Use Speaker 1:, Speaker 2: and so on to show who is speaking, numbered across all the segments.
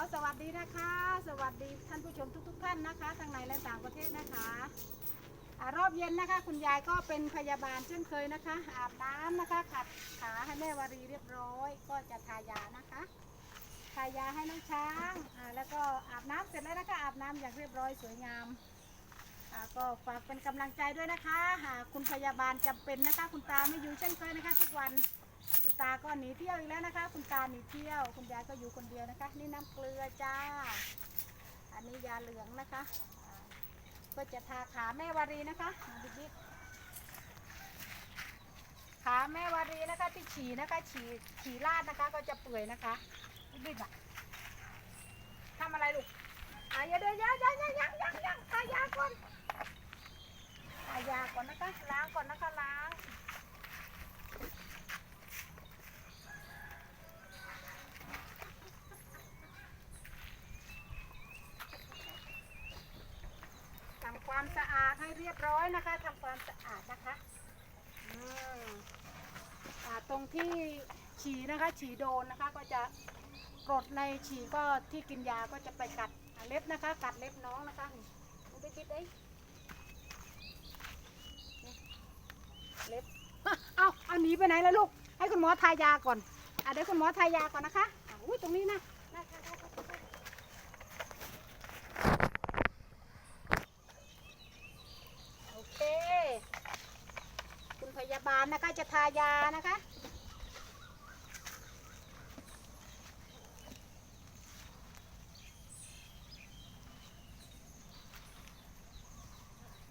Speaker 1: อสวัสดีนะคะ สวัสดีท่านผู้ชมทุก ๆ ท่านนะคะทางในและต่างประเทศนะคะอารอบเย็นนะคะ คุณยายก็เป็นพยาบาลเช่นเคยนะคะ อาบน้ำนะคะขัดขาให้แม่วารีเรียบร้อย ก็จะทายานะคะทายาให้น้องช้างอ่าแล้วก็อาบน้ำเสร็จแล้วนะคะอาบน้ำอย่างเรียบร้อยสวยงามอ่าก็ฝากเป็นกำลังใจด้วยนะคะหากคุณพยาบาลจำเป็นนะคะ คุณตาไม่อยู่เช่นเคยนะคะ ทุกวัน คุณตาก็หนีเที่ยวอีกแล้วนะคะ คุณตาหนีเที่ยว คุณยายก็อยู่คนเดียวนะคะ นี่น้ำเกลือจ้า อันนี้ยาเหลืองนะคะก็จะทาขาแม่วารีนะคะบิ๊กบิ๊กขาแม่วารีนะคะที่ฉีนะคะฉีฉีลาดนะคะก็จะเปื่อยนะคะบิ๊กบิ๊กอะทำอะไรลูกอะอย่าเดินยังยังยังยังยังยังทายาก่อนทายาก่อนนะคะล้างก่อนนะคะล้าง เรียบร้อยนะคะทำความสะอาดนะคะอืมอ่าตรงที่ฉี่นะคะ ฉี่โดนนะคะ ก็จะกรดในฉี่ก็ที่กินยาก็จะไปกัดเล็บนะคะ กัดเล็บน้องนะคะนี่มันไปติดไอ้เล็บเอาเอาหนีไปไหนแล้วลูก ให้คุณหมอทายาก่อนอะเดี๋ยวคุณหมอทายาก่อนนะคะอุ้ยตรงนี้นะได้ได้ได้ได้ได้ โอเค คุณพยาบาล นะคะจะทายานะคะ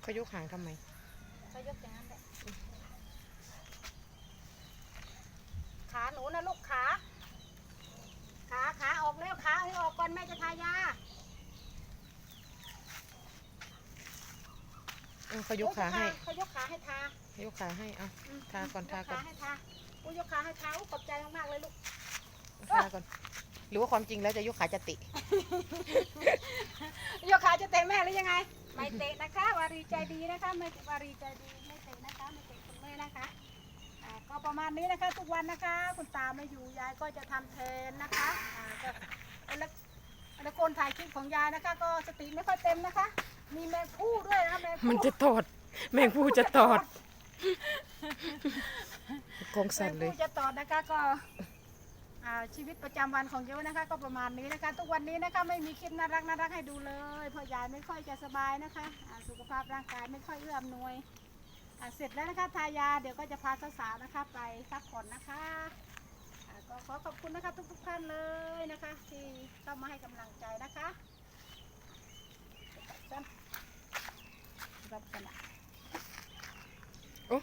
Speaker 2: เขายกหางทำไม
Speaker 1: เขายกอย่างนั้นแหละขาหนูนะลูกขา ขาขาออกเร็วขาให้ออกก่อนแม่จะทายา
Speaker 2: เออเขายกขาให้
Speaker 1: เขายกขาให้ทา
Speaker 2: เขายกขาให้เอา
Speaker 1: อืม
Speaker 2: ทาก่อน
Speaker 1: ย
Speaker 2: ทาก่อน
Speaker 1: ให้ทาอุ้ยยกขาให้ทาอุ้ยขอบใจมากๆเลยลูก
Speaker 2: ทาก่อนหรือว่าความจริงแล้วจะยกขาจะติ
Speaker 1: โยคะจะเตะแม่หรือยังไง ไม่เตะนะคะ วารีใจดีนะคะ ไม่วารีใจดีไม่เตะนะคะไม่เตะคุณแม่นะคะอ่าก็ประมาณนี้นะคะทุกวันนะคะ คุณตาไม่อยู่ยายก็จะทำแทนนะคะอ่าก็แล้วแล้วคนถ่ายคลิปของยายนะคะ ก็สติไม่ค่อยเต็มนะคะ มีแมงผู้ด้วยนะแมงผู้
Speaker 2: มันจะตอด แมงผู้จะตอดกอง
Speaker 1: แม
Speaker 2: สั่น
Speaker 1: ง
Speaker 2: เลย
Speaker 1: ผู้จะตอดนะคะก็อ่าชีวิตประจำวันของเยอะนะคะ ก็ประมาณนี้นะคะ ทุกวันนี้นะคะไม่มีคลิปน่ารักน่ารักให้ดูเลยเพราะยายไม่ค่อยจะสบายนะคะอ่าสุขภาพร่างกายไม่ค่อยเอื้ออำนวยอ่าเสร็จแล้วนะคะทายาเดี๋ยวก็จะพาสาวๆนะคะ ไปพักผ่อนนะคะอ่าก็ขอขอบคุณนะคะทุกๆท่านเลยนะคะ ที่เข้ามาให้กำลังใจนะคะจ้ะรับกันนะ
Speaker 2: โอ้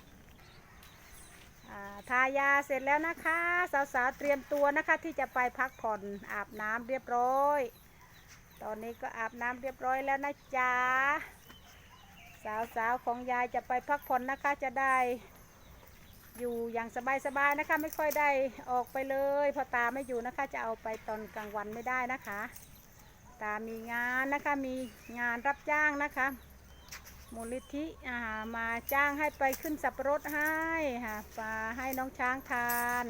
Speaker 1: อ่ายาเสร็จแล้วนะคะ สาวๆเตรียมตัวนะคะที่จะไปพักผ่อนอาบน้ำเรียบร้อย ตอนนี้ก็อาบน้ำเรียบร้อยแล้วนะจ๊ะสาวๆของยายจะไปพักผ่อนนะคะจะได้อยู่อย่างสบายๆนะคะ ไม่ค่อยได้ออกไปเลยเพราะตาไม่อยู่นะคะ จะเอาไปตอนกลางวันไม่ได้นะคะ ตามีงานนะคะมีงานรับจ้างนะคะ มูลนิธิมาจ้างให้ไปขึ้นสับปะรดให้ค่ะปลาให้น้องช้างทาน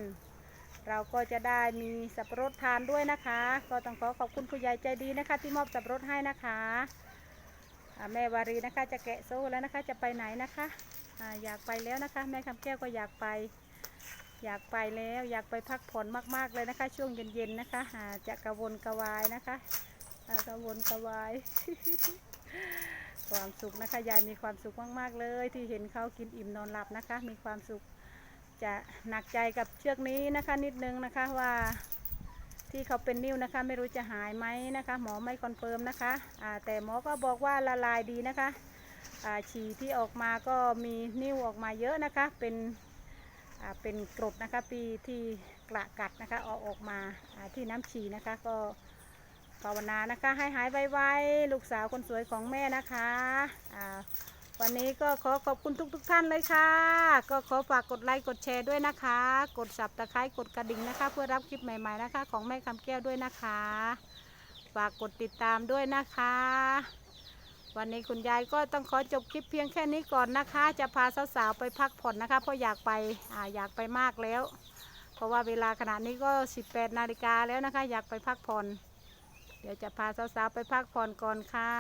Speaker 1: เราก็จะได้มีสับปะรดทานด้วยนะคะ ก็ต้องขอขอบคุณผู้ใหญ่ใจดีนะคะ ที่มอบสับปะรดให้นะคะแม่วารีนะคะจะแกะโซ่แล้วนะคะจะไปไหนนะคะออยากไปแล้วนะคะ แม่คำแก้วก็อยากไป อยากไปแล้วอยากไปพักผ่อนมากๆเลยนะคะ ช่วงเย็นๆนะคะจะกระวนกระวายนะคะกระวนกระวาย ความสุขนะคะ ยายมีความสุขมาก ๆ เลย ที่เห็นเขากินอิ่มนอนหลับนะคะ มีความสุขจะหนักใจกับเชือกนี้นะคะ นิดนึงนะคะว่าที่เขาเป็นนิ้วนะคะ ไม่รู้จะหายไหมนะคะ หมอไม่คอนเฟิร์มนะคะแต่หมอก็บอกว่าละลายดีนะคะฉี่ที่ออกมาก็มีนิ้วออกมาเยอะนะคะ เป็นเป็นกรดนะคะ ปีที่กระกัดนะคะเอาออกมาที่น้ำฉี่นะคะก็ ภาวนานะคะ ให้หายไวๆลูกสาวคนสวยของแม่นะคะอ่าวันนี้ก็ขอขอบคุณทุกๆทท่านเลยค่ะ ก็ขอฝากกดไลค์กดแชร์ด้วยนะคะ กดสับตะไคร้กดกระดิ่งนะคะ เพื่อรับคลิปใหม่ๆนะคะ ของแม่คำแก้วด้วยนะคะ ฝากกดติดตามด้วยนะคะ วันนี้คุณยายก็ต้องขอจบคลิปเพียงแค่นี้ก่อนนะคะ จะพาสาวๆไปพักผ่อนนะคะ เพราะอยากไปออยากไปมากแล้ว เพราะว่าเวลาขณะนี้ก็ 18 นาฬิกาแล้วนะคะ อยากไปพักผ่อน เดี๋ยวจะพาสาวๆไปพักผ่อนก่อนค่ะ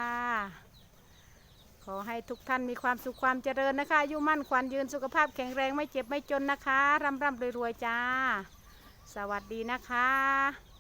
Speaker 1: ขอให้ทุกท่านมีความสุขความเจริญนะคะอายุมั่นขวัญยืนสุขภาพแข็งแรงไม่เจ็บไม่จนนะคะร่ำร่ำรวยรวยจ้า สวัสดีนะคะ